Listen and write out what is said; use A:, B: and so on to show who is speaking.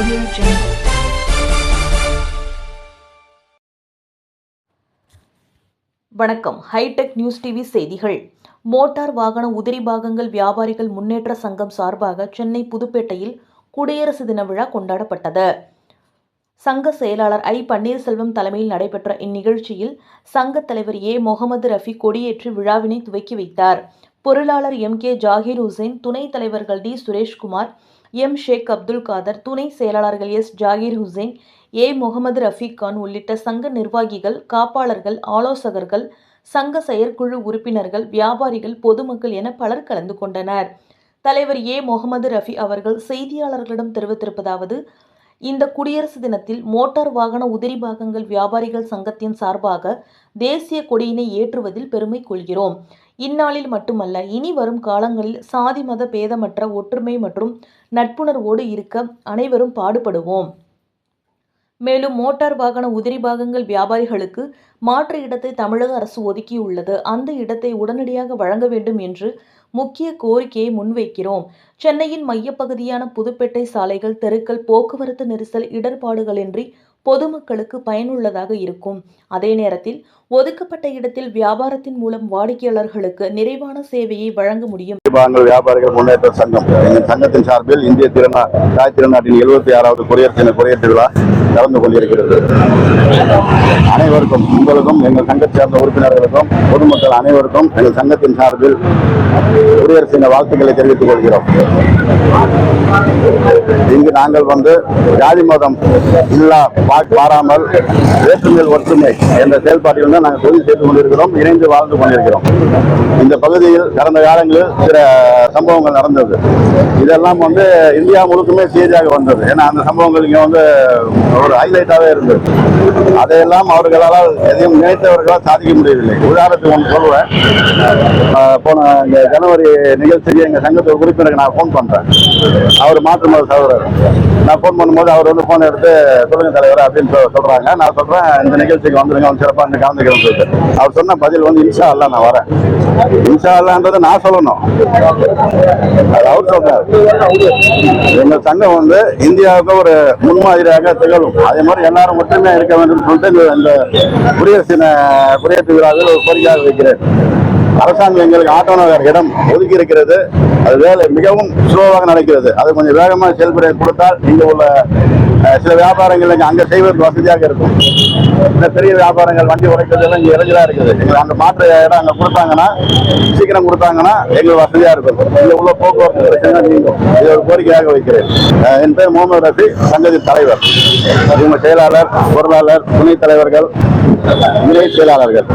A: Audio Jungle.
B: வணக்கம் hitech news TV செய்திகள். Motor வாகன உதிரி பாகங்கள் வியாபாரிகள் முன்னேற்ற சங்கம் சார்பாக சென்னை புதுப்பேட்டையில் குடியரசு தின விழா கொண்டாடப்பட்டது. சங்க செயலாளர் ஐ. பன்னீர்செல்வம் தலைமையில் நடைபெற்ற இந்நிகழ்ச்சியில் சங்கத் தலைவர் ஏ. முகமது ரஃபி கொடியேற்றி விழாவினை துவக்கி வைத்தார். பொருளாளர் எம். கே. ஜாகிர் ஹுசைன் துணைத் தலைவர்கள் டி. சுரேஷ்குமார் எம். ஷேக் அப்துல் காதர் துணை செயலாளர்கள் எஸ். ஜாகிர் ஹுசைன் ஏ. முகமது ரஃபீக் கான் உள்ளிட்ட சங்க நிர்வாகிகள் காப்பாளர்கள் ஆலோசகர்கள் சங்க செயற்குழு உறுப்பினர்கள் வியாபாரிகள் பொதுமக்கள் என பலர் கலந்து கொண்டனர். தலைவர் ஏ. முகமது ரஃபி அவர்கள் செய்தியாளர்களிடம் தெரிவித்திருப்பதாவது இந்த குடியரசு தினத்தில் மோட்டார் வாகன உதிரி பாகங்கள் வியாபாரிகள் சங்கத்தின் சார்பாக தேசிய கொடியினை ஏற்றுவதில் பெருமை கொள்கிறோம். இந்நாளில் மட்டுமல்ல இனி வரும் காலங்களில் சாதி மத பேதமற்ற ஒற்றுமை மற்றும் நட்புணர்வோடு இருக்க அனைவரும் பாடுபடுவோம். மேலும் மோட்டார் வாகன உதிரி பாகங்கள் வியாபாரிகளுக்கு மாற்று இடத்தை தமிழக அரசு ஒதுக்கியுள்ளது. அந்த இடத்தை உடனடியாக வழங்க வேண்டும் என்று முக்கிய கோரிக்கையை முன்வைக்கிறோம். சென்னையின் மையப்பகுதியான புதுப்பேட்டை சாலைகள் தெருக்கள் போக்குவரத்து நெரிசல் இடர்பாடுகளின்றி பொதுமக்களுக்கு பயனுள்ளதாக இருக்கும். அதே நேரத்தில் ஒதுக்கப்பட்ட இடத்தில் வியாபாரத்தின் மூலம் வாடிக்கையாளர்களுக்கு நிறைவான சேவையை வழங்க முடியும்.
C: வியாபாரிகள் முன்னேற்ற சங்கம் எங்கள் சங்கத்தின் சார்பில் இந்திய திருநா தாய் திருநாட்டின் எழுபத்தி ஆறாவது குடியரசு தின குடியேற்று விழா நடந்து கொண்டிருக்கிறது. அனைவருக்கும் உங்களுக்கும் எங்கள் சங்கத்தை சேர்ந்த உறுப்பினர்களுக்கும் பொதுமக்கள் அனைவருக்கும் எங்கள் சங்கத்தின் சார்பில் குடியரசு தின வாழ்த்துக்களை தெரிவித்துக் கொள்கிறோம். இங்கு நாங்கள் வந்து ஜாதி மதம் இல்லா பாராமல் வேற்றுமையில் ஒற்றுமை என்ற செயல்பாட்டில் தான் நாங்கள் தொழில் செய்து கொண்டிருக்கிறோம் இணைந்து வாழ்ந்து கொண்டிருக்கிறோம். இந்த பகுதியில் கடந்த காலங்களில் சில சம்பவங்கள் நடந்தது. இதெல்லாம் வந்து இந்தியா முழுக்குமே செய்தியாக வந்தது. ஏன்னா அந்த சம்பவங்கள் இங்கே வந்து ஒரு ஹைலைட்டாகவே இருந்தது. அதையெல்லாம் அவர்களால் எதையும் நினைத்தவர்களால் சாதிக்க முடியவில்லை. உதாரணத்துக்கு ஒன்று சொல்லுவேன் போன இந்த ஜனவரி நிகழ்ச்சிக்கு எங்கள் சங்கத்து உறுப்பினருக்கு நான் ஃபோன் பண்ணுறேன் அவர் மாற்று மத சகோதரர். நான் ஃபோன் பண்ணும்போது அவர் வந்து ஃபோன் எடுத்து சொல்லுங்கள் தலைவர் அப்படின்னு சொல்றாங்க. நான் சொல்றேன் இந்த நிகழ்ச்சிக்கு வந்துருங்க அவன் சிறப்பாக இந்த கலந்துக்கிறேன் சொல்லிட்டு. அவர் சொன்ன பதில் வந்து இன்ஷா அல்லா நான் வரேன். இன்ஷா அல்லான்றதை நான் சொல்லணும். அது அவர் சொல்றாரு. எங்க சங்கம் வந்து இந்தியாவுக்கு ஒரு முன்மாதிரியாக திகழும். அதே மாதிரி எல்லாரும் ஒற்றுமையா இருக்க வேண்டும் சொல்லிட்டு இந்த- குடியரசின குடியரசு குடியரசு விழாவில் ஒரு கோரிக்கையாக வைக்கிறேன். அரசாங்கம் எங்களுக்கு ஆட்டோனகர் இடம் ஒதுக்கி இருக்கிறது அது வேலை மிகவும் ஸ்லோவாக நடக்கிறது. அது கொஞ்சம் வேகமாக செயல்பட கொடுத்தால் இங்கே உள்ள சில வியாபாரங்கள் இங்கே அங்கே செய்வதற்கு வசதியாக இருக்கும். இந்த பெரிய வியாபாரங்கள் வண்டி உடைக்கிறதெல்லாம் இங்கே இறஞ்சலாக இருக்குது. எங்களுக்கு அங்கே மாற்று இடம் அங்கே கொடுத்தாங்கன்னா சீக்கிரம் கொடுத்தாங்கன்னா எங்களுக்கு வசதியாக இருக்கும். இங்கே உள்ள போக்குவரத்து பிரச்சனை நீங்கும். இது ஒரு கோரிக்கையாக வைக்கிறேன். என் பேர் முகமது ரஃபி சங்கத்தின் தலைவர். இவங்க செயலாளர் பொருளாளர் துணைத் தலைவர்கள் இணை செயலாளர்கள்.